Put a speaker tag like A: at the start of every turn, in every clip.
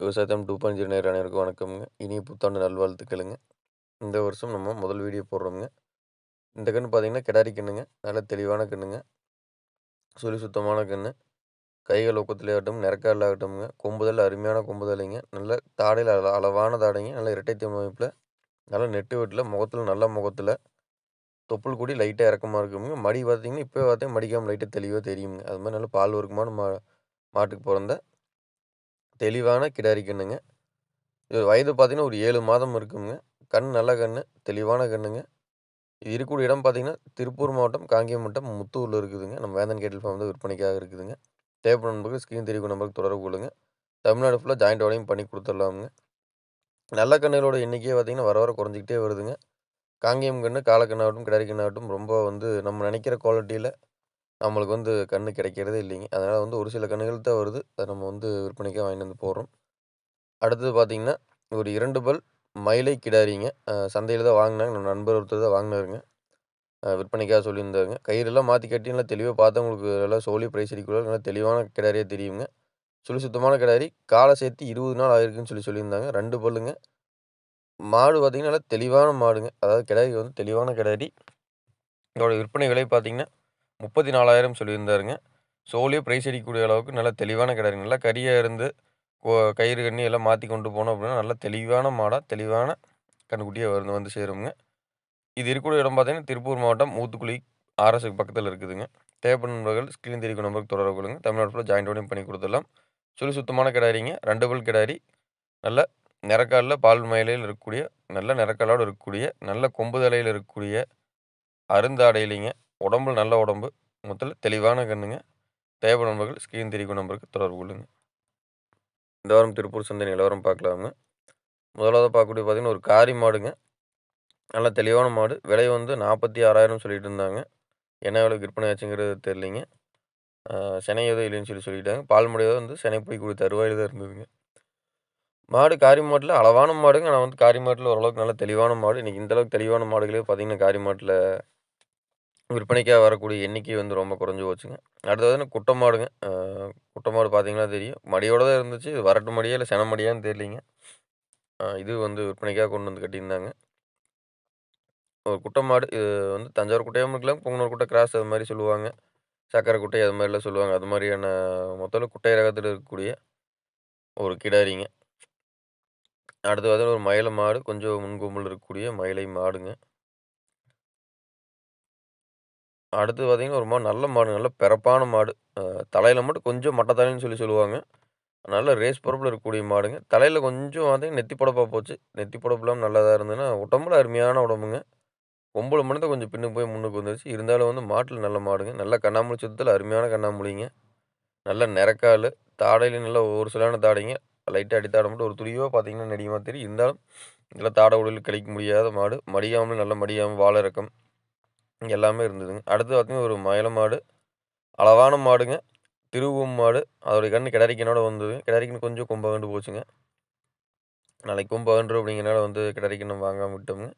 A: விவசாயத்தம் two point zero நேரம் அனைவருக்கும் வணக்கம்ங்க. இனிய புத்தாண்டு நல்வாழ்த்துக்களுங்க. இந்த வருஷம் நம்ம முதல் வீடியோ போடுறோம்ங்க. இந்த கன்று பார்த்தீங்கன்னா கிடாரி கண்ணுங்க. நல்ல தெளிவான கண்ணுங்க. சுழி சுத்தமான கன்று கைகள் ஒக்கத்தில் ஆகட்டும் நிறக்காலில் ஆகட்டும்ங்க. கொம்புதல் அருமையான கொம்புதலைங்க. நல்ல தாடையில் அள அளவான தாடைங்க. நல்ல இரட்டை அமைப்பில். நல்ல நெட்டு வெட்டில் முகத்தில் நல்ல முகத்தில். தொப்புள் கூடி லைட்டாக இறக்கமாக இருக்குங்க. மடி பார்த்தீங்கன்னா இப்போ பார்த்தீங்கன்னா மடிக்காமல் லைட்டாக தெளிவாக தெரியுங்க. அது மாதிரி நல்ல பால் ஒருக்கமான மா மாட்டுக்கு பிறந்த தெளிவான கிடாரி கண்ணுங்க இது வயது பார்த்தீங்கன்னா ஒரு ஏழு மாதம் இருக்குங்க. கண் நல்ல கண் தெளிவான கண்ணுங்க. இது இருக்கக்கூடிய இடம் பார்த்திங்கன்னா திருப்பூர் மாவட்டம் காங்கேயம் மாவட்டம் முத்தூரில் இருக்குதுங்க. நம்ம வேந்தன் கேட்டில் ஃபார்ம் வந்து விற்பனைக்காக இருக்குதுங்க. தேவைப்படும் நண்பர்கள் ஸ்க்ரீன் தெரிவிக்கும் நம்பருக்கு தொடர்பு கொள்ளுங்க. தமிழ்நாடு ஃபுல்லாக ஜாயிண்ட் வலையும் பண்ணி கொடுத்துடலாமுங்க. நல்ல கண்ணுகளோட எண்ணிக்கையே பார்த்தீங்கன்னா வர வர குறைஞ்சிக்கிட்டே வருதுங்க. காங்கேயம் கன்று காலக்கண்ணாகட்டும் கிடாரி கண்ணாகட்டும் ரொம்ப வந்து நம்ம நினைக்கிற குவாலிட்டியில் நம்மளுக்கு வந்து கன்று கிடைக்கிறதே இல்லைங்க. அதனால் வந்து ஒரு சில கன்றுகள் தான் வருது. அதை நம்ம வந்து விற்பனைக்காக வாங்கிட்டு வந்து போடுறோம். அடுத்தது பார்த்திங்கன்னா ஒரு இரண்டு பல் மயிலை கிடாரிங்க. சந்தையில் தான் வாங்கினாங்க. நம்ம நண்பர் ஒருத்தர் தான் வாங்கினாருங்க. விற்பனைக்காக சொல்லியிருந்தாங்க கயிறெல்லாம் மாற்றி கட்டி நல்லா தெளிவாக பார்த்தா உங்களுக்கு நல்லா சோழி ப்ரைஸ் அடிக்குள்ள நல்லா தெளிவான கிடாரியாக தெரியுங்க. சுழி சுத்தமான கிடாரி. காலை சேர்த்து இருபது நாள் ஆயிருக்குன்னு சொல்லி சொல்லியிருந்தாங்க. ரெண்டு பல்லுங்க. மாடு பார்த்திங்கன்னா நல்லா தெளிவான மாடுங்க. அதாவது கிடாரி வந்து தெளிவான கிடாரி. இதோட விற்பனை விலை பார்த்திங்கன்னா முப்பத்தி நாலாயிரம் சொல்லியிருந்தாருங்க. சோலியே ப்ரைஸ் அடிக்கக்கூடிய அளவுக்கு நல்ல தெளிவான கிடையாது நல்லா கரியாக இருந்து கயிறு கண்ணி எல்லாம் மாற்றி கொண்டு போனோம் அப்படின்னா நல்ல தெளிவான மாடாக தெளிவான கண்ணுக்குட்டியாக வந்து வந்து சேருங்க இது இருக்கக்கூடிய இடம் பார்த்தீங்கன்னா திருப்பூர் மாவட்டம் ஊத்துக்குழி ஆர்எஸ்க்கு பக்கத்தில் இருக்குதுங்க. தேவைப்படும் நண்பர்கள் ஸ்க்ரீன் தெரிவிக்கும் நம்பருக்கு தொடர்பு கொள்ளுங்க. தமிழ்நாடு ஃபுல்லாக ஜாயிண்ட் ஓடையும் பண்ணி கொடுத்துடலாம். சுழி சுத்தமான கிடாரிங்க ரெண்டு பல் கிடாரி நல்ல நிறக்காலில் பால் மயிலையில் இருக்கக்கூடிய நல்ல நிறக்காலோடு இருக்கக்கூடிய நல்ல கொம்பு தலையில் இருக்கக்கூடிய அருந்தாடையிலிங்க. உடம்புல நல்ல உடம்பு. மொத்தத்தில் தெளிவான கண்ணுங்க. தேவைப்படும் நண்பர்கள் ஸ்க்ரீன் தெரிவிக்கும் நம்பருக்கு தொடர்பு கொள்ளுங்க. இந்த வாரம் திருப்பூர் சந்தை நிலவரம் பார்க்கலாமுங்க முதலாவது பார்க்கக்கூடிய பார்த்தீங்கன்னா ஒரு காரி மாடுங்க. நல்ல தெளிவான மாடு. விலை வந்து நாற்பத்தி ஆறாயிரம் சொல்லிட்டு இருந்தாங்க. என்ன விலை விற்பனை ஆச்சுங்கிறது தெரிலிங்க சென்னை எதோ இல்லைன்னு சொல்லி சொல்லிட்டாங்க. பால் முடியாத வந்து சென்னை போய் கொடுத்த தான் இருந்ததுங்க. மாடு காரி மாட்டில் அளவான மாடுங்க. ஆனால் வந்து காரி மாட்டில் ஓரளவுக்கு நல்ல தெளிவான மாடு. இன்றைக்கி இந்தளவுக்கு தெளிவான மாடுகளே பார்த்திங்கன்னா காரி மாட்டில் விற்பனைக்காக வரக்கூடிய எண்ணிக்கை வந்து ரொம்ப குறைஞ்சி போச்சுங்க. அடுத்தது வந்து குட்டை மாடுங்க குட்டை மாடு பார்த்தீங்கன்னா தெரியும். மடியோட தான் இருந்துச்சு. வரட்டு மடியா இல்லை சென மடியான்னு தெரியலிங்க. இது வந்து விற்பனைக்காக கொண்டு வந்து கட்டியிருந்தாங்க. ஒரு குட்டை மாடு இது வந்து தஞ்சாவூர் குட்டையாகவும் இருக்கலாம் பொங்கனூர் குட்டை கிராஸ் அது மாதிரி சொல்லுவாங்க. சக்கரை குட்டை அது மாதிரிலாம் சொல்லுவாங்க. அது மாதிரியான மொத்தத்தில் குட்டை ரகத்தில் இருக்கக்கூடிய ஒரு கிடாரிங்க. அடுத்து வந்து ஒரு மயிலை மாடு கொஞ்சம் முன்கொம்பில் இருக்கக்கூடிய மயிலை மாடுங்க. அடுத்து பார்த்தீங்கன்னா, ஒரு மாடு நல்ல மாடு. நல்ல பிறப்பான மாடு. தலையில் மட்டும் கொஞ்சம் மட்டை தலைன்னு சொல்லி சொல்லுவாங்க. நல்ல ரேஸ் பொறுப்பில் இருக்கக்கூடிய மாடுங்க. தலையில் கொஞ்சம் பார்த்தீங்கன்னா, நெத்தி புடப்பாக போச்சு. நெத்தி பொடப்புலாம் நல்லா தான் இருந்ததுன்னா, உடம்புல அருமையான உடம்புங்க. கொம்புல மட்டும் தான் கொஞ்சம் பின்னுக்கு போய் முன்னுக்கு வந்துருச்சு. இருந்தாலும் வந்து மாட்டில் நல்ல மாடுங்க. நல்ல கண்ணாமூச்சி சுத்தத்தில் அருமையான கண்ணாமூலிங்க. நல்ல நிறக்கால். தாடையிலும் நல்ல ஒரு சிலான தாடைங்க. லைட்டாக அடித்தாடை மட்டும் ஒரு துளியோ பார்த்தீங்கன்னா, நெடியமாக தெரியும். இருந்தாலும் நல்ல தாடை உடலில் கழிக்க முடியாத மாடு. மடியாமலும் நல்ல மடியாமல் வாழ இறக்கம். எல்லாமே இருந்ததுங்க. அடுத்து பார்த்தீங்கன்னா, ஒரு மயில மாடு. அளவான மாடுங்க. திருவும் மாடு. அதோடைய கண்ணு கிடாரி வந்தது. கிடாரி கொஞ்சம் கொம்பு அகண்டு போச்சுங்க. நாளைக்கு கொம்பு அகன்றும் அப்படிங்கிறனால வந்து கிடாரி வாங்காமல் வாங்காம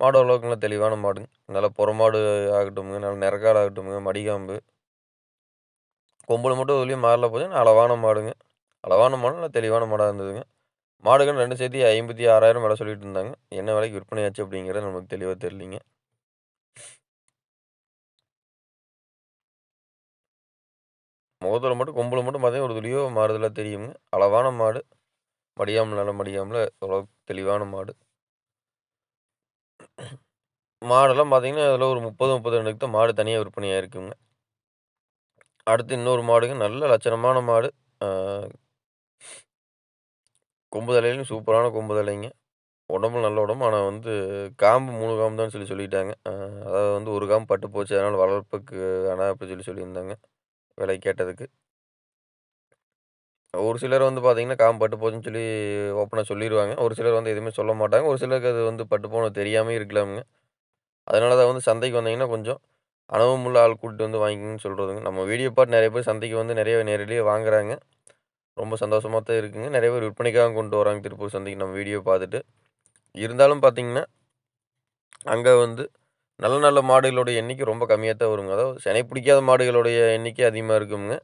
A: மாடு ஓரளவுக்கு நல்லா தெளிவான மாடுங்க. நல்லா புறமாடு ஆகட்டும்ங்க, நல்ல நிறக்கால் ஆகட்டும்ங்க, மடிகாம்பு. கொம்புல மட்டும் எதுலயும் மாறல போச்சுங்க. அளவான மாடுங்க. அளவான மாடு நல்லா தெளிவான மாடா இருந்ததுங்க. மாடுகள் 2 சேர்த்தி 56,000 விலை சொல்லிட்டு இருந்தாங்க. என்ன விலைக்கு விற்பனை ஆச்சு அப்படிங்கிறது நமக்கு தெளிவா தெரியலிங்க. முகத்தில் மட்டும் கொம்பில் மட்டும் பார்த்தீங்கன்னா, ஒரு துளியோ மாறுதலாக தெரியுங்க. அளவான மாடு. மடியாமல் நல்ல மடியாமல ஓரளவுக்கு தெளிவான மாடு. மாடெல்லாம் பார்த்தீங்கன்னா, அதில் ஒரு 30, 32க்கு தான் மாடு தனியாக விற்பனையாக இருக்குங்க அடுத்து இன்னொரு மாடுங்க. நல்ல லட்சணமான மாடு. கொம்பு தலையிலும் சூப்பரான கொம்பு தலைங்க. உடம்பும் நல்ல உடம்பு. ஆனால் வந்து காம்பு மூணு காம்பு தான் சொல்லி சொல்லிட்டாங்க. அதாவது வந்து ஒரு காம்பு பட்டு போச்சு. அதனால் வளர்ப்புக்கு வேணாம் அப்படி சொல்லி சொல்லியிருந்தாங்க. விலை கேட்டதுக்கு. ஒரு சிலர் வந்து பார்த்தீங்கன்னா, காம் பட்டு போச்சுன்னு சொல்லி ஓப்பனாக சொல்லிடுவாங்க ஒரு சிலர் வந்து எதுவுமே சொல்ல மாட்டாங்க. ஒரு சிலருக்கு அது வந்து பட்டு போனது தெரியாமல் இருக்கலாமுங்க. அதனால தான் வந்து சந்தைக்கு வந்தீங்கன்னா, கொஞ்சம் அனுபவமுள்ள ஆள் கூட்டிட்டு வந்து வாங்கிக்கணும்னு சொல்கிறதுங்க நம்ம வீடியோ பார்த்து நிறைய பேர் சந்தைக்கு வந்து நிறைய நேரடியே வாங்குறாங்க. ரொம்ப சந்தோஷமாக தான் இருக்குங்க. நிறைய பேர் விற்பனைக்காக கொண்டு வராங்க திருப்பூர் சந்தைக்கு நம்ம வீடியோ பார்த்துட்டு. இருந்தாலும் பார்த்தீங்கன்னா, அங்கே வந்து நல்ல நல்ல மாடுகளுடைய எண்ணிக்கை ரொம்ப கம்மியாக தான் வருங்க. அதாவது சினை பிடிக்காத மாடுகளுடைய எண்ணிக்கை அதிகமாக இருக்குங்க.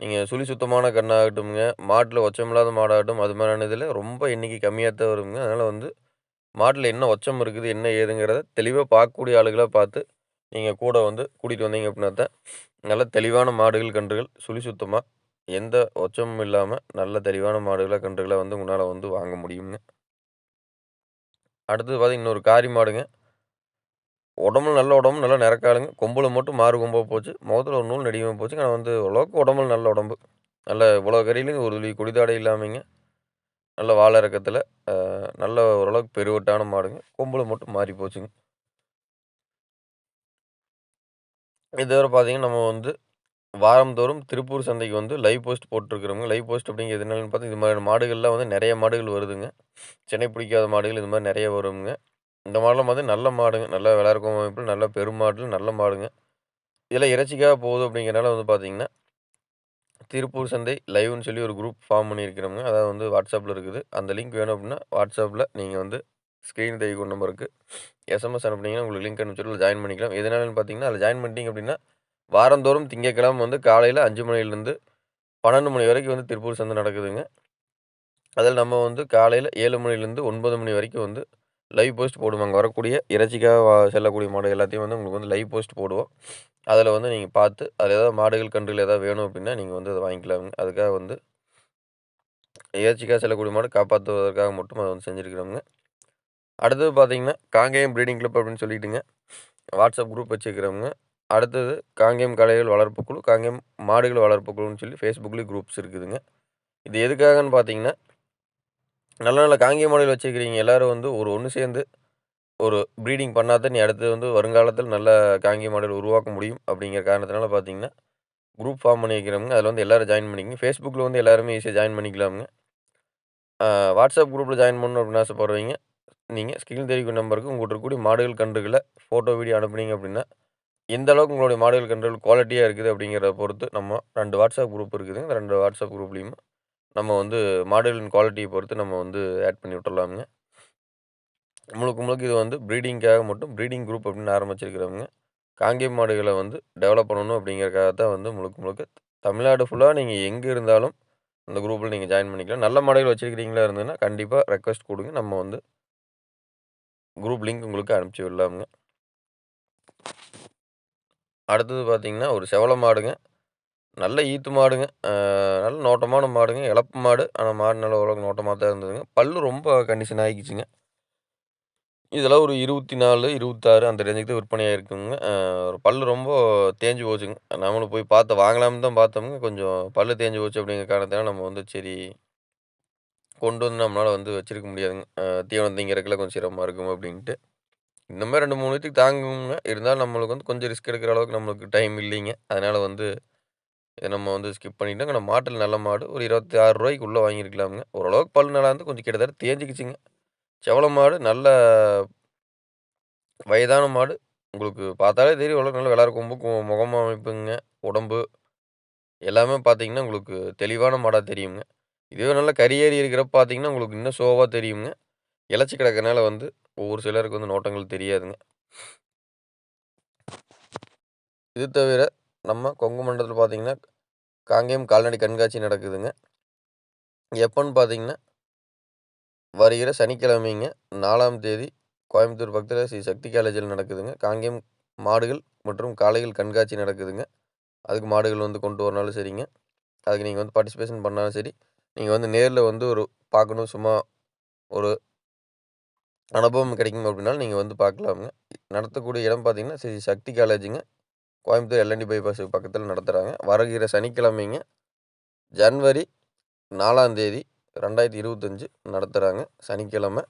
A: நீங்கள் சுழி சுத்தமான கண்ணாகட்டும்ங்க, மாட்டில் ஒச்சமில்லாத மாடாகட்டும், அது மாதிரியான இதில் ரொம்ப எண்ணிக்கை கம்மியாக தான் வருங்க. அதனால் வந்து மாட்டில் என்ன ஒச்சம் இருக்குது, என்ன ஏதுங்கிறத தெளிவாக பார்க்கக்கூடிய ஆளுகளாக பார்த்து, நீங்கள் கூட வந்து கூட்டிகிட்டு வந்தீங்க அப்படின்னா தான், நல்ல தெளிவான மாடுகள், கன்றுகள் சுழி சுத்தமாக எந்த ஒச்சமும் இல்லாமல் நல்ல தெளிவான மாடுகளாக கன்றுகளாக வந்து உங்களால் வந்து வாங்க முடியுங்க. அடுத்தது பார்த்தீங்கன்னா, இன்னொரு காரி மாடுங்க. உடம்புல நல்ல உடம்பு, நல்ல நெரக்காலுங்க. கொம்புல மட்டும் மாறு கொம்பாக போச்சு. முகத்துல ஒரு நூல் நெடியாம போச்சுங்க. ஆனால் வந்து ஓரளவுக்கு உடம்புல நல்ல உடம்பு. நல்ல இவ்வளோ கரியிலயும் ஒரு துளி குடிதாடை இல்லாமைங்க. நல்ல வால் இறக்கத்துல, நல்ல ஓரளவுக்கு பெருவட்டான மாடுங்க. கொம்புல மட்டும் மாறி போச்சுங்க. இது தவிர பார்த்தீங்கன்னா, நம்ம வந்து வாரந்தோறும் திருப்பூர் சந்தைக்கு வந்து லைவ் போஸ்ட் போட்டுருக்கிறோங்க. லைவ் போஸ்ட் அப்படிங்கிறது என்னென்னு பார்த்தா, இது மாதிரியான மாடுகள்லாம் வந்து நிறைய மாடுகள் வருதுங்க. சென்னை பிடிக்காத மாடுகள் இது மாதிரி நிறைய வருங்க. இந்த மாடுலாம் வந்து நல்ல மாடுங்க. நல்ல விளையாடுக்கும் அமைப்பு, நல்ல பெருமாடு, நல்ல மாடுங்க. இதெல்லாம் இறைச்சிக்காக போகுது அப்படிங்கிறனால வந்து பார்த்தீங்கன்னா, திருப்பூர் சந்தை லைவ்ன்னு சொல்லி ஒரு குரூப் ஃபார்ம் பண்ணியிருக்கிறோங்க. அதாவது வந்து WhatsAppல இருக்குது. அந்த லிங்க் வேணும் அப்படின்னா, WhatsAppல நீங்க வந்து ஸ்க்ரீன் தெரியும் நம்பருக்கு எஸ்எம்எஸ் அனுப்புனீங்கன்னா, உங்களுக்கு லிங்க் அனுப்பிச்சுட்டு அதில ஜாயின் பண்ணிக்கலாம். எதனாலன்னு பார்த்தீங்கன்னா, அதில ஜாயின் பண்ணிட்டீங்க அப்படின்னா, வாரந்தோறும் திங்கட்கிழமை வந்து காலையில 5 மணிலேருந்து 12 மணி வரைக்கும் வந்து திருப்பூர் சந்தை நடக்குதுங்க. அதில நம்ம வந்து காலையில 7 மணிலேருந்து ஒன்பது மணி வரைக்கும் வந்து லைவ் போஸ்ட் போடுவோம். அங்கே வரக்கூடிய இறைச்சிக்காக செல்லக்கூடிய மாடு எல்லாத்தையும் வந்து உங்களுக்கு வந்து லைவ் போஸ்ட் போடுவோம். அதில் வந்து நீங்கள் பார்த்து, அதில் ஏதாவது மாடுகள், கன்றுகள் ஏதாவது வேணும் அப்படின்னா, நீங்கள் வந்து அதை வாங்கிக்கலாங்க. அதுக்காக வந்து இறைச்சிக்காக செல்லக்கூடிய மாடு காப்பாற்றுவதற்காக மட்டும் அதை வந்து செஞ்சிருக்கிறோங்க. அடுத்தது பார்த்தீங்கன்னா, காங்கேயம் ப்ரீடிங் கிளப் அப்படின்னு சொல்லிட்டுங்க, வாட்ஸ்அப் குரூப் வச்சுருக்கிறவங்க அடுத்தது காங்கேயம் கலைகள் வளர்ப்பு குழு, காங்கேயம் மாடுகள் வளர்ப்பு குழுன்னு சொல்லி ஃபேஸ்புக்லேயும் குரூப்ஸ் இருக்குதுங்க. இது எதுக்காகன்னு பார்த்தீங்கன்னா, நல்ல நல்ல காங்கேய மாடுகள் வச்சிருக்கிறீங்க எல்லோரும் வந்து ஒரு ஒன்று சேர்ந்து, ஒரு ப்ரீடிங் பண்ணாத தான், நீ அடுத்து வந்து வருங்காலத்தில் நல்ல காங்கேய மாடுகள் உருவாக்க முடியும் அப்படிங்கிற காரணத்தினால பார்த்தீங்கன்னா, குரூப் ஃபார்ம் பண்ணி வைக்கிறவங்க அதில் வந்து எல்லோரும் ஜாயின் பண்ணிக்கங்க. ஃபேஸ்புக்கில் வந்து எல்லாருமே ஈஸியாக ஜாயின் பண்ணிக்கலாமுங்க. வாட்ஸ்அப் குரூப்பில் ஜாயின் பண்ணணும் அப்படின்னு ஆசைப்படுறீங்க நீங்கள் ஸ்கில் தெரிவிக்கும் நம்பருக்கு உங்கள்கிட்ட இருக்கக்கூடிய மாடுகள், கன்றுகளை ஃபோட்டோ, வீடியோ அனுப்புனீங்க அப்படின்னா, எந்த அளவுக்கு உங்களுடைய மாடுகள், கன்றுகள் குவாலிட்டியாக இருக்குது அப்படிங்கிறத பொறுத்து நம்ம ரெண்டு வாட்ஸ்அப் குரூப் இருக்குதுங்க. இந்த 2 WhatsApp குரூப்லயும் நம்ம வந்து மாடுகளின் குவாலிட்டியை பொறுத்து நம்ம வந்து ஆட் பண்ணி விட்டுறலாமுங்க. முழுக்க முழுக்க இது வந்து ப்ரீடிங்க்காக மட்டும் ப்ரீடிங் குரூப் அப்படின்னு ஆரம்பிச்சிருக்கிறவங்க காங்கேயம் மாடுகளை வந்து டெவலப் பண்ணணும் அப்படிங்கிறதுக்காக தான் வந்து முழுக்க முழுக்க தமிழ்நாடு ஃபுல்லாக நீங்கள் எங்கே இருந்தாலும், அந்த குரூப்பில் நீங்கள் ஜாயின் பண்ணிக்கலாம். நல்ல மாடுகள் வச்சுருக்கிறீங்களா இருந்ததுன்னா, கண்டிப்பாக ரெக்வஸ்ட் கொடுங்க நம்ம வந்து குரூப் லிங்க் உங்களுக்கு அனுப்பிச்சி விடலாமுங்க. அடுத்தது பார்த்தீங்கன்னா, ஒரு செவல மாடுங்க. நல்ல ஈத்து மாடுங்க. அ நல்ல நோட்டமான மாடுங்க. எளப்பு மாடு. ஆனா மாடு நல்ல ஓரளவுக்கு நோட்டமா தான் இருந்ததுங்க. பல்லு ரொம்ப கண்டிஷன் ஆகிக்கிச்சுங்க. இதெல்லாம் ஒரு 24, 26 அந்த ரேஞ்சுக்கு தான் விற்பனை ஆயிருக்குங்க. அ ஒரு பல்லு ரொம்ப தேஞ்சு போச்சுங்க. நாமளும் போய் பார்த்து வாங்கலாம்னு தான் பார்த்தோம்ங்க. கொஞ்சம் பல்லு தேஞ்சு போச்சு அப்படிங்கிற காரணத்தினால நம்ம வந்து சரி கொண்டு வந்து நம்மளால வந்து வச்சிருக்க முடியாதுங்க. அ தீவனம் திங்கிறதுக்குலாம் கொஞ்சம் சிரமமா இருக்கும் அப்படின்ட்டு. இந்த மாரி 2, 3 வீட்டுக்கு தாங்குங்க. இருந்தாலும் நம்மளுக்கு வந்து கொஞ்சம் ரிஸ்க் எடுக்கிற அளவுக்கு நம்மளுக்கு டைம் இல்லைங்க. அதனால வந்து இத நம்ம வந்து ஸ்கிப் பண்ணிட்டோங்க. ஆனா மாட்டுல நல்ல மாடு. ஒரு ரூ. 26க்கு உள்ள வாங்கியிருக்கலாமுங்க. ஓரளவுக்கு பல் நல்லா இருந்து கொஞ்சம் கிட்டத்தட்ட தேஞ்சிக்கிச்சிங்க செவல மாடு நல்ல வயதான மாடு. உங்களுக்கு பார்த்தாலே தெரியும் ஓரளவுக்கு நல்ல வெள்ளார கொம்பு, கொ முகம் அமைப்புங்க, உடம்பு எல்லாமே பார்த்தீங்கன்னா, உங்களுக்கு தெளிவான மாடா தெரியுங்க. இதுவே நல்ல கறி ஏறி இருக்கிறப்ப பார்த்தீங்கன்னா, உங்களுக்கு இன்னும் ஷோவா தெரியுங்க. இளச்சு கிடக்கறனால வந்து ஒவ்வொரு சிலருக்கு வந்து நோட்டங்கள் தெரியாதுங்க. இது தவிர நம்ம கொங்கு மண்டலத்தில் பார்த்தீங்கன்னா, காங்கேயம் கால்நடை கண்காட்சி நடக்குதுங்க. எப்போன்னு பார்த்தீங்கன்னா வருகிற சனிக்கிழமைங்க நாலாம் தேதி கோயம்புத்தூர் பக்கத்தில் ஸ்ரீ சக்தி காலேஜில் நடக்குதுங்க. காங்கேயம் மாடுகள் மற்றும் காளைகள் கண்காட்சி நடக்குதுங்க. அதுக்கு மாடுகள் வந்து கொண்டு வரனாலும் சரிங்க. அதுக்கு நீங்கள் வந்து பார்ட்டிசிபேஷன் பண்ணாலும் சரி, நீங்கள் வந்து நேரில் வந்து ஒரு பார்க்கணும் சும்மா ஒரு அனுபவம் கிடைக்கும் அப்படின்னாலும் நீங்கள் வந்து பார்க்கலாமுங்க. நடத்தக்கூடிய இடம் பார்த்தீங்கன்னா, ஸ்ரீ சக்தி காலேஜுங்க. கோயம்புத்தூர் எல்.என்.டி பைபாஸுக்கு பக்கத்தில் நடத்துகிறாங்க வருகிற சனிக்கிழமைங்க, ஜனவரி நாலாந்தேதி ரெண்டாயிரத்தி இருபத்தஞ்சி நடத்துகிறாங்க சனிக்கிழமை.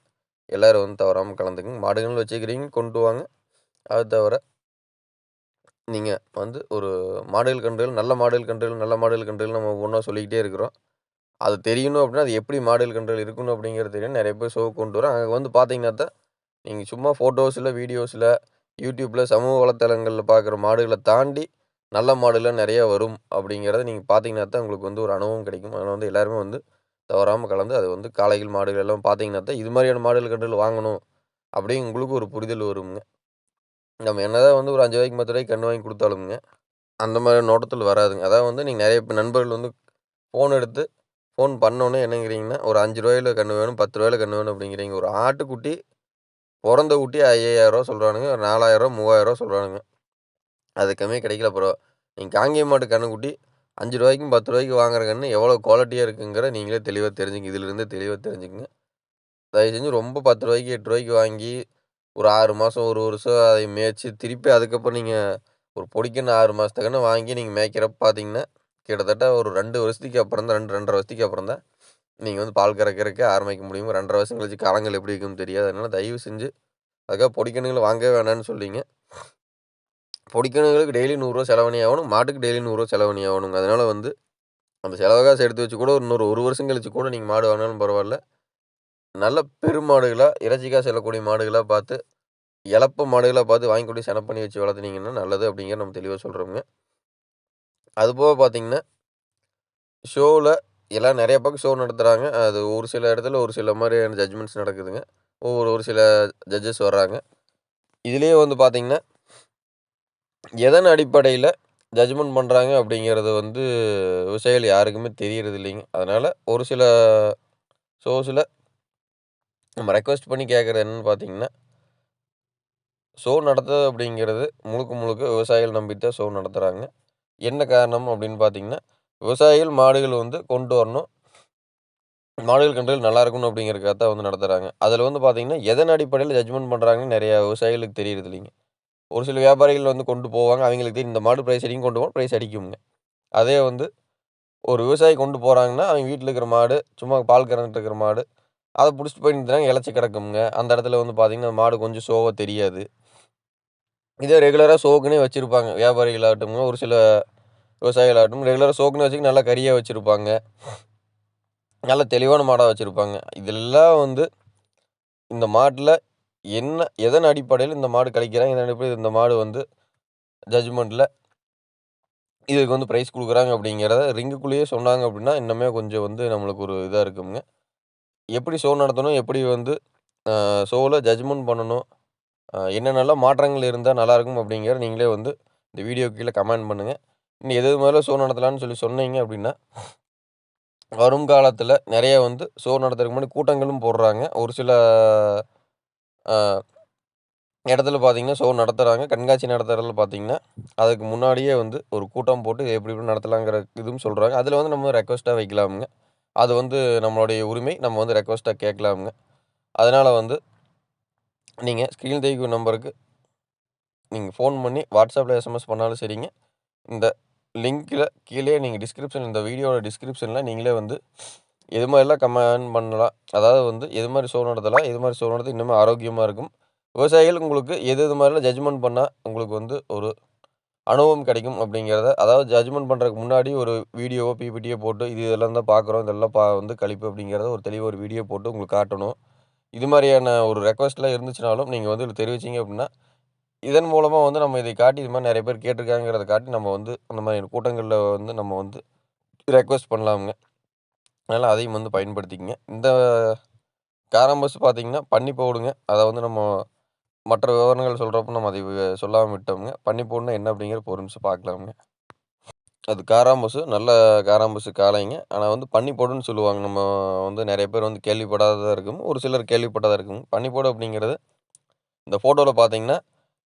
A: எல்லோரும் வந்து தவறாமல் கலந்துக்கங்க. மாடுகள் வச்சுக்கிறீங்க கொண்டு வாங்க. அது தவிர நீங்கள் வந்து ஒரு மாடுகள், கன்றுகள் நல்ல மாடுகள், கன்றுகள் நல்ல மாடுகள், கன்றுகள் நம்ம ஒன்றா சொல்லிக்கிட்டே இருக்கிறோம். அது தெரியணும் அப்படின்னா, அது எப்படி மாடுகள், கன்றுகள் இருக்கணும் அப்படிங்கிறது தெரியும் நிறைய பேர் ஷோ கொண்டு வரோம். அங்கே வந்து பார்த்தீங்கன்னா தான், நீங்கள் சும்மா ஃபோட்டோஸில் வீடியோஸில் யூடியூப்பில் சமூக வலைத்தளங்களில் பார்க்குற மாடுகளை தாண்டி, நல்ல மாடுலாம் நிறையா வரும் அப்படிங்கிறத நீங்கள் பார்த்தீங்கன்னா தான் உங்களுக்கு வந்து ஒரு அனுபவம் கிடைக்கும். அதனால் வந்து எல்லாருமே வந்து தவறாமல் கலந்து அது வந்து காளைகள், மாடுகள் எல்லாம் பார்த்தீங்கன்னா தான், இது மாதிரியான மாடுகள், கன்றுகள் வாங்கணும் அப்படின்னு உங்களுக்கு ஒரு புரிதல் வரும்ங்க. நம்ம என்னதான் வந்து ஒரு அஞ்சு ரூபாய்க்கு பத்து ரூபாய்க்கு கன்று வாங்கி கொடுத்தாலுங்க அந்த மாதிரி நோட்டத்தில் வராதுங்க. அதாவது வந்து நீங்கள் நிறைய இப்போ நண்பர்கள் வந்து ஃபோன் எடுத்து ஃபோன் பண்ணோன்னே என்னங்கிறீங்கன்னா, ஒரு அஞ்சு ரூபாயில் கன்று வேணும், பத்து ரூபாயில் கன்று வேணும் அப்படிங்கிறீங்க. ஒரு ஆட்டுக்குட்டி பிறந்த குட்டி ரூ. 5000 சொல்றானுங்க. ரூ. 4000 ரூ. 3000 சொல்றானுங்க. அது கம்மியாக கிடைக்கல ப்ரோ. நீங்கள் காங்கேயம் மாட்டு கண்ணுக்குட்டி அஞ்சு ரூபாய்க்கும் பத்து ரூபாய்க்கு வாங்குற கன்று எவ்வளோ குவாலிட்டியாக இருக்குங்கிறத நீங்களே தெளிவாக தெரிஞ்சுங்க. இதிலிருந்தே தெளிவாக தெரிஞ்சுக்கங்க. தயவு செஞ்சு ரொம்ப பத்து ரூபாய்க்கு எட்டு ரூபாய்க்கு வாங்கி ஒரு ஆறு மாதம் ஒரு வருஷம் அதை மேய்ச்சி திருப்பி அதுக்கப்புறம் நீங்கள் ஒரு பொடிக்கன்னு ஆறு மாதத்துக்குன்னு வாங்கி நீங்கள் மேய்க்கிறப்ப பார்த்தீங்கன்னா, கிட்டத்தட்ட ஒரு ரெண்டு வருஷத்துக்கு அப்புறம் தான் 2, 2 1/2 வருஷத்துக்கு அப்புறம் தான் நீங்கள் வந்து பால் கறக்கறதுக்கே ஆரம்பிக்க முடியும். 2 1/2 வருஷம் கழிச்சு காலங்கள் எப்படி இருக்குன்னு தெரியாது. அதனால் தயவு செஞ்சு அதுக்காக பொடிக்கன்னுகள வாங்கவே வேணாம்னு சொல்லிங்க பொடிக்கணுங்களுக்கு டெய்லி நூறுரூவா செலவணி ஆகணும். மாட்டுக்கு டெய்லி நூறுரூவா செலவணி ஆகணுங்க. அதனால் வந்து அந்த செலவு காசு எடுத்து வச்சு கூட இன்னொரு ஒரு வருஷம் கழிச்சு கூட நீங்கள் மாடு வாங்கினாலும் பரவாயில்ல நல்ல பெருமாடுகளா, இறைச்சிக்காக செல்லக்கூடிய மாடுகளாக பார்த்து, இளப்ப மாடுகளாக பார்த்து வாங்கி கொண்டு பண்ணி வச்சு வளர்த்துனீங்கன்னா நல்லது அப்படிங்கிறத நம்ம தெளிவாக சொல்கிறோங்க அதுபோக பார்த்தீங்கன்னா, ஷோவில் எல்லாம் நிறைய பக்கம் ஷோ நடத்துகிறாங்க அது ஒரு சில இடத்துல ஒரு சில மாதிரியான ஜட்ஜ்மெண்ட்ஸ் நடக்குதுங்க. ஒவ்வொரு ஒரு சில ஜட்ஜஸ் வர்றாங்க. இதுலேயே வந்து பார்த்திங்கன்னா எதன் அடிப்படையில் ஜட்ஜ்மெண்ட் பண்ணுறாங்க அப்படிங்கிறது வந்து விவசாயிகள் யாருக்குமே தெரியறது இல்லைங்க. அதனால் ஒரு சில ஷோஸில் நம்ம ரெக்வெஸ்ட் பண்ணி கேட்குறது என்னன்னு பார்த்தீங்கன்னா ஷோ நடத்துறது அப்படிங்கிறது முழுக்க முழுக்க விவசாயிகள் நம்பி தான் ஷோ நடத்துகிறாங்க என்ன காரணம் அப்படின்னு பார்த்தீங்கன்னா, விவசாயிகள் மாடுகள் வந்து கொண்டு வரணும். மாடுகள், கன்றுகள் நல்லா இருக்கணும் அப்படிங்கிறக்காக தான் வந்து நடத்துகிறாங்க அதில் வந்து பார்த்தீங்கன்னா, எதன் அடிப்படையில் ஜட்ஜ்மெண்ட் பண்ணுறாங்கன்னு நிறைய விவசாயிகளுக்கு தெரியறது இல்லைங்க. ஒரு சில வியாபாரிகள் வந்து கொண்டு போவாங்க. அவங்களுக்கு தெரியும் இந்த மாடு ப்ரைஸ் அடிக்கும் கொண்டு போவோம் ப்ரைஸ் அடிக்குங்க அதே வந்து ஒரு விவசாயி கொண்டு போகிறாங்கன்னா அவங்க வீட்டில் இருக்கிற மாடு, சும்மா பால் கறந்துட்டு இருக்கிற மாடு, அதை பிடிச்சிட்டு போய் நிறுத்துனாங்க இளைச்சு அந்த இடத்துல வந்து பார்த்திங்கன்னா மாடு கொஞ்சம் ஷோவா தெரியாது. இதே ரெகுலராக ஷோக்குன்னே வச்சுருப்பாங்க வியாபாரிகளாகட்டும்ங்க, ஒரு சில விவசாயிகளாகட்டும் ரெகுலராக ஷோக்குன்னு வச்சுக்க நல்லா கறியாக வச்சுருப்பாங்க. நல்ல தெளிவான மாடாக வச்சுருப்பாங்க. இதெல்லாம் வந்து இந்த மாட்டில் என்ன எதன் அடிப்படையில் இந்த மாடு கழிக்கிறாங்க, எதன் அடிப்படையில் இந்த மாடு வந்து ஜட்ஜ்மெண்ட்டில் இதுக்கு வந்து ப்ரைஸ் கொடுக்குறாங்க அப்படிங்கிறத ரிங்குக்குள்ளேயே சொன்னாங்க அப்படின்னா, இன்னுமே கொஞ்சம் வந்து நம்மளுக்கு ஒரு இதாக இருக்குங்க. எப்படி ஷோ நடத்தணும், எப்படி வந்து ஷோவில் ஜட்ஜ்மெண்ட் பண்ணணும், என்னென்னலாம் மாற்றங்கள் இருந்தால் நல்லாயிருக்கும் அப்படிங்கிற நீங்களே வந்து இந்த வீடியோ கீழே கமெண்ட் பண்ணுங்கள் இன்னும் எது முதல்ல ஷோ நடத்தலான்னு சொல்லி சொன்னீங்க அப்படின்னா, வரும் நிறைய வந்து ஷோ நடத்துறதுக்கு முன்னாடி கூட்டங்களும் போடுறாங்க. ஒரு சில இடத்துல பார்த்தீங்கன்னா, ஷோ நடத்துகிறாங்க கண்காட்சி நடத்துகிறதில் பார்த்தீங்கன்னா, அதுக்கு முன்னாடியே வந்து ஒரு கூட்டம் போட்டு எப்படி எப்படி நடத்தலாங்கிற இதுவும் சொல்கிறாங்க அதில் வந்து நம்ம ரெக்வஸ்ட்டாக வைக்கலாமுங்க. அது வந்து நம்மளுடைய உரிமை. நம்ம வந்து ரெக்வஸ்ட்டாக கேட்கலாமுங்க. அதனால் வந்து நீங்கள் ஸ்க்ரீன் தெரிக்கும் நம்பருக்கு நீங்கள் ஃபோன் பண்ணி வாட்ஸ்அப்பில் எஸ்எம்எஸ் பண்ணாலும் சரிங்க. இந்த லிங்கில் கீழே நீங்கள் டிஸ்கிரிப்ஷன் இந்த வீடியோவோட டிஸ்கிரிப்ஷனில் நீங்களே வந்து எது மாதிரிலாம் கமெண்ட் பண்ணலாம். அதாவது வந்து எது மாதிரி ஷோ நடத்தலாம், எது மாதிரி ஷோ நடத்த இன்னுமே ஆரோக்கியமாக இருக்கும். விவசாயிகள் உங்களுக்கு எது எது மாதிரிலாம் ஜட்ஜ்மெண்ட் பண்ணால் உங்களுக்கு வந்து ஒரு அனுபவம் கிடைக்கும் அப்படிங்கிறத அதாவது ஜட்ஜ்மெண்ட் பண்ணுறதுக்கு முன்னாடி ஒரு வீடியோவோ, பிபிடியோ போட்டு இது இதெல்லாம் தான் பார்க்குறோம். இதெல்லாம் பா வந்து கழிப்பு அப்படிங்கிறத ஒரு தெளிவாக ஒரு வீடியோ போட்டு உங்களுக்கு காட்டணும். இது மாதிரியான ஒரு ரெக்வஸ்ட்லாம் இருந்துச்சுனாலும் நீங்கள் வந்து இதில தெரிவிச்சீங்க அப்படின்னா, இதன் மூலமாக வந்து நம்ம இதை காட்டி இது மாதிரி நிறைய பேர் கேட்டிருக்காங்கிறத காட்டி நம்ம வந்து அந்த மாதிரி கூட்டங்களில் வந்து நம்ம வந்து ரெக்வெஸ்ட் பண்ணலாமுங்க. அதனால் அதையும் வந்து பயன்படுத்திக்கங்க. இந்த காராம்பசு பார்த்தீங்கன்னா, பண்ணி போடுங்க. அதை வந்து நம்ம மற்ற விவரங்கள் சொல்கிறப்ப நம்ம அதை சொல்லாமல் விட்டோம்ங்க. பண்ணி போடணும் என்ன அப்படிங்கிற ஒரு நிமிஷம் பார்க்கலாமுங்க. அது காராம்பசு நல்ல காராம்பசு காளைங்க. ஆனால் வந்து பண்ணி போடுன்னு சொல்லுவாங்க. நம்ம வந்து நிறைய பேர் வந்து கேள்விப்படாததாக இருக்கும். ஒரு சிலர் கேள்விப்பட்டதாக இருக்கும். பன்னி போடு அப்படிங்கிறது இந்த ஃபோட்டோவில் பார்த்தீங்கன்னா,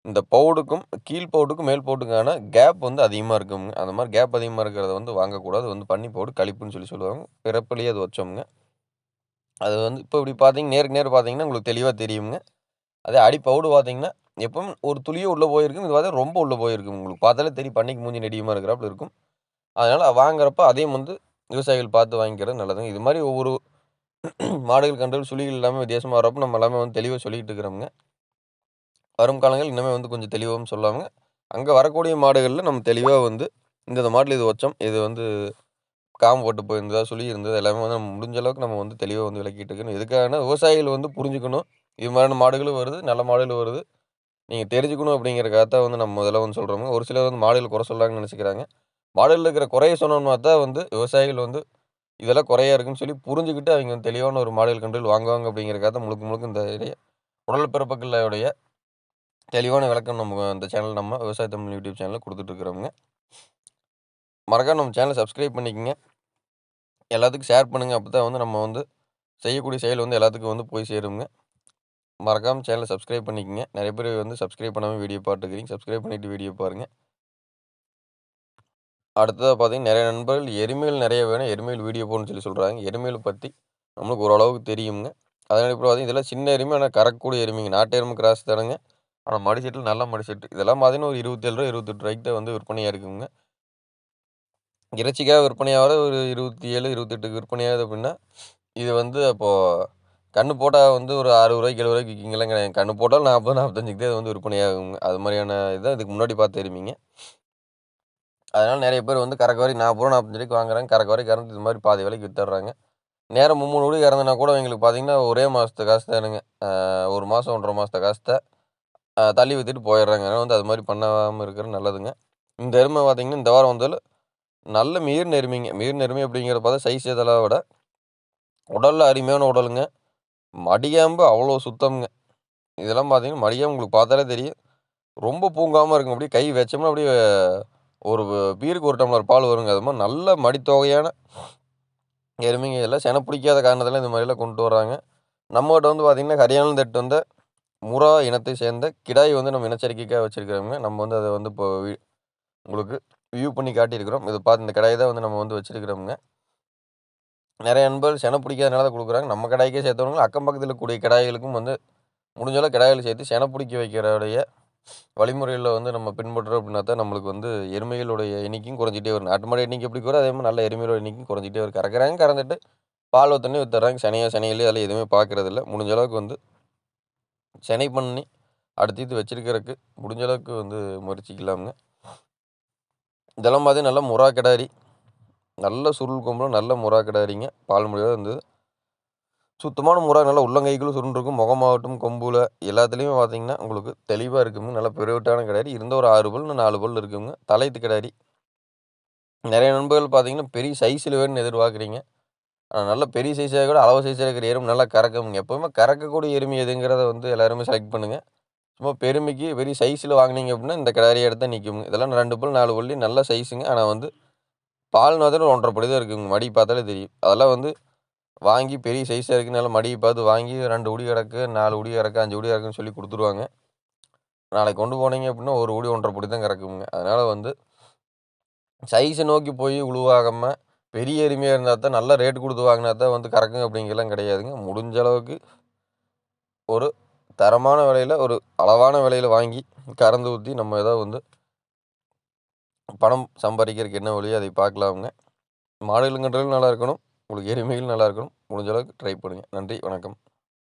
A: இந்த பவுடுக்கும் கீழ் பவுடுக்கும், மேல் பவுடுக்கான கேப் வந்து அதிகமாக இருக்குங்க அந்த மாதிரி கேப் அதிகமாக இருக்கிறத வந்து வாங்கக்கூடாது. வந்து பன்னி பவுடு கழிப்புன்னு சொல்லி சொல்லுவாங்க. பிறப்புலேயே அது வச்சோம்ங்க. அது வந்து இப்போ இப்படி பார்த்தீங்க நேருக்கு நேர் பார்த்தீங்கன்னா, உங்களுக்கு தெளிவாக தெரியுங்க அதே அடி பவுடு பார்த்தீங்கன்னா, எப்பவும் ஒரு துளியோ உள்ளே போயிருக்கும். இது பார்த்தா ரொம்ப உள்ளே போயிருக்கும். உங்களுக்கு பார்த்தாலே தெரியும் பண்ணிக்கு மூஞ்சி நெடியமாக இருக்கிறாப்புல இருக்கும். அதனால் வாங்குறப்ப அதையும் வந்து விவசாயிகள் பார்த்து வாங்கிக்கிறது நல்லதுங்க. இது மாதிரி ஒவ்வொரு மாடுகள், கன்றுகள், சுழிகள் எல்லாமே வித்தியாசமாக வரப்போ நம்ம எல்லாமே வந்து தெளிவாக சொல்லிக்கிட்டு இருக்கிறோம்ங்க. வரும் காலங்கள் இன்னுமே வந்து கொஞ்சம் தெளிவாகவும் சொல்லுவாங்க அங்கே வரக்கூடிய மாடுகளில் நம்ம தெளிவாக வந்து இந்தந்த மாடுல இது வச்சோம். இது வந்து காம்பு போட்டு போயிருந்ததா, சொல்லி இருந்தது எல்லாமே வந்து நம்ம முடிஞ்ச அளவுக்கு நம்ம வந்து தெளிவாக வந்து விளக்கிட்டு இருக்கணும். இதுக்கான விவசாயிகள் வந்து புரிஞ்சுக்கணும். இது மாதிரியான மாடுகளும் வருது, நல்ல மாடுகளும் வருது. நீங்கள் தெரிஞ்சுக்கணும் அப்படிங்கிறதுக்காக தான் வந்து நம்ம இதெல்லாம் வந்து சொல்கிறோங்க ஒரு சிலர் வந்து மாடுகள் குறை சொல்றாங்கன்னு நினச்சிக்கிறாங்க மாடுகளில் இருக்கிற குறைய சொன்னோம்னா தான் வந்து விவசாயிகள் வந்து இதெல்லாம் குறையா இருக்குன்னு சொல்லி புரிஞ்சுக்கிட்டு அவங்க வந்து தெளிவான ஒரு மாடுகள், கன்றுகள் வாங்குவாங்க அப்படிங்கிறக்காக தான் முழுக்க முழுக்க இந்த உடல் பிறப்புகளுடைய தெளிவான விளக்கம் நம்ம இந்த சேனல் நம்ம விவசாய தமிழ் யூடியூப் சேனலில் கொடுத்துட்ருக்குறவங்க மறக்காம நம்ம சேனலை சப்ஸ்கிரைப் பண்ணிக்கோங்க எல்லாத்துக்கும் ஷேர் பண்ணுங்க. அப்பதான் வந்து நம்ம வந்து செய்யக்கூடிய செயல் வந்து எல்லாத்துக்கும் வந்து போய் சேருங்க. மறக்காமல் சேனலை சப்ஸ்கிரைப் பண்ணிக்கங்க. நிறைய பேர் வந்து சப்ஸ்கிரைப் பண்ணாமல் வீடியோ பார்த்துக்கிறீங்க சப்ஸ்கிரைப் பண்ணிவிட்டு வீடியோ பாருங்கள் அடுத்ததாக பார்த்தீங்கன்னா, நிறைய நண்பர்கள் எருமையில் நிறைய வேணும். எருமையில் வீடியோ போகணும்னு சொல்லி சொல்கிறாங்க எருமையில் பற்றி நம்மளுக்கு ஓரளவுக்கு தெரியுங்க. அதனால இப்போ பார்த்தீங்கன்னா, இதெல்லாம் சின்ன எருமை. ஆனால் கறக்கூடிய எருமைங்க. நாட்டு எருமை கிராஸ் தானுங்க. ஆனால் மடி செட்டில் நல்ல மடி செட்டு இதெல்லாம் பார்த்தீங்கன்னா, ஒரு இருபத்தேழு ரூபா இருபத்தெட்டு ரூபாய்க்கு வந்து விற்பனையாக இருக்குங்க. இறைச்சிக்காக விற்பனையாவறது ஒரு 27, 28க்கு விற்பனையாகுது அப்படின்னா இது வந்து அப்போது கண்ணு போட்டால் வந்து ஒரு ரூ. 60, ரூ. 70க்கு விக்குங்கலாம் கிடையாது. கண்ணு போட்டால் நாற்பது நாற்பத்தஞ்சுக்கு தான் இது வந்து விற்பனையாகுங்க. அது மாதிரியான இதை இதுக்கு முன்னாடி பார்த்து எருமைங்க. அதனால் நிறைய பேர் வந்து கறக்க வரைக்கும் ரூ. 40, 45க்கு வாங்குறாங்க. கறக்க வரைக்கும் கறந்து இது மாதிரி பாதி விலைக்கு வித்துடுறாங்க நேரம் 3 கோடி இறந்துனா கூட எங்களுக்கு பார்த்தீங்கன்னா, ஒரே மாதத்து காசு தானுங்க. அ 1 மாசம் 1 1/2 மாசத்து காசு தான். தள்ளி வித்துட்டு போயிடுறாங்க அதனால வந்து அது மாதிரி பண்ணாமல் இருக்கிறது நல்லதுங்க. இந்த எருமை பார்த்திங்கன்னா இந்த வாரம் வந்ததுல நல்ல மீர் எருமைங்க. மீர் எருமை அப்படிங்கிறத பார்த்தா சைஸ் இதெல்லாம் விட, உடலில் அருமையான உடலுங்க. மடியாம்பு அவ்வளோ சுத்தம்ங்க. இதெல்லாம் பார்த்தீங்கன்னா, மடியாம்பு உங்களுக்கு பார்த்தாலே தெரியும். ரொம்ப பூங்காமல் இருக்கும் அப்படியே கை வச்சோம்னா அப்படியே ஒரு பீருக்கு ஒரு டம்ளர் பால் வருங்க. அது மாதிரி நல்ல மடித்தொகையான எருமைங்க. இதெல்லாம் செனை பிடிக்காத காரணத்தால இந்த மாதிரிலாம் கொண்டு வர்றாங்க. நம்மகிட்ட வந்து பார்த்திங்கன்னா ஹரியானாலேருந்து தட்டு வந்து முறா இனத்தை சேர்ந்த கிடாய் வந்து நம்ம இனச்சேர்க்கைக்காக வச்சிருக்கிறோங்க. நம்ம வந்து அதை வந்து இப்போ உங்களுக்கு வியூ பண்ணி காட்டியிருக்கிறோம். இதை பார்த்து இந்த கிடாய தான் வந்து நம்ம வந்து வச்சிருக்கிறோம்ங்க. நிறைய நண்பர்கள் செனை பிடிக்காதனால தான் கொடுக்குறாங்க நம்ம கடாய்க்கே சேர்த்தவங்க அக்கம் பக்கத்தில் இருக்கக்கூடிய கிடாய்களுக்கும் வந்து முடிஞ்ச அளவுக்கு சேர்த்து செனை பிடிக்க வைக்கிறவுடைய வழிமுறையில் வந்து நம்ம பின்பற்றோம் அப்படின்னா தான் நம்மளுக்கு வந்து எருமைகளுடைய எண்ணிக்கையும் குறைஞ்சிட்டே வரும். நாட்டு மாடு எண்ணிக்கை எப்படி கூட அதே மாதிரி நல்ல எருமையோட எண்ணிக்கையும் குறைஞ்சிட்டே வரும். கறக்குறாங்க, கறந்துட்டு பால் ஊத்தோனே வித்துர்றாங்க. சனையோ சனையிலேயே அதில் எதுவுமே பார்க்கறதில்ல. முடிஞ்ச அளவுக்கு வந்து செனை பண்ணி அடுத்தடுத்து வச்சிருக்கிறதுக்கு முடிஞ்ச அளவுக்கு வந்து முறிச்சிக்கலாமுங்க இதெல்லாம் பார்த்தீங்கன்னா, நல்ல முறா கிடாரி. நல்ல சுருள் கொம்புல நல்ல முறா கிடாரிங்க. பால் முடியாத இருந்தது. சுத்தமான முறா நல்லா உள்ளங்கைக்குள்ள சுருண்டிருக்கும். முகமாகட்டும், கொம்புல எல்லாத்துலேயுமே பார்த்தீங்கன்னா, உங்களுக்கு தெளிவாக இருக்குங்க. நல்ல பெருவட்டான கிடாரி. இருந்த ஒரு ஆறு பல், நாலு பல் இருக்குங்க. தலையத்து கிடாரி. நிறைய நண்பர்கள் பார்த்தீங்கன்னா, பெரிய சைஸில் வேணும்னு எதிர்பார்க்குறீங்க. நல்ல பெரிய சைஸாக கூட அளவு சைஸாக இருக்கிற எறும்பு நல்லா கறக்கும்ங்க. எப்போவுமே கறக்கக்கூடிய எருமை எதுங்கிறத வந்து எல்லாருமே செலக்ட் பண்ணுங்க. சும்மா பெருமைக்கு பெரிய சைஸில் வாங்குனீங்க அப்படின்னா, இந்த கிடாரிய எடுத்தால் நிற்குங்க இதெல்லாம் ரெண்டு பல், 4 பல்லு நல்ல சைஸுங்க. ஆனால் வந்து பால் பார்த்தீங்கன்னா 1 1/2 படி தான் இருக்குங்க. மடி பார்த்தாலே தெரியும். அதெல்லாம் வந்து வாங்கி பெரிய சைஸாக இருக்குது நல்லா மடியை பார்த்து வாங்கி ரெண்டு உடி கிடக்கு நாலு உடி கிடக்கு அஞ்சு உடி கிடக்குன்னு சொல்லி கொடுத்துருவாங்க நாளைக்கு கொண்டு போனீங்க அப்படின்னா, ஒரு உடி 1 1/2 படி தான் கறக்குங்க. அதனால் வந்து சைஸை நோக்கி போய் உழுவாகாமல் பெரிய எருமையாக இருந்தால் தான் நல்ல ரேட் கொடுத்து வாங்கினா தான் வந்து கறக்குங்க அப்படிங்கலாம் கிடையாதுங்க. முடிஞ்ச அளவுக்கு ஒரு தரமான விலையில் ஒரு அளவான விலையில் வாங்கி கறந்து ஊற்றி நம்ம ஏதாவது வந்து பணம் சம்பாதிக்கிறதுக்கு என்ன வழியோ அதை பார்க்கலாமுங்க மாடுகளுங்கன்றது நல்லா இருக்கணும். உங்களுக்கு எருமைகள் நல்லா இருக்கணும். முடிஞ்ச அளவுக்கு ட்ரை பண்ணுங்கள் நன்றி, வணக்கம்.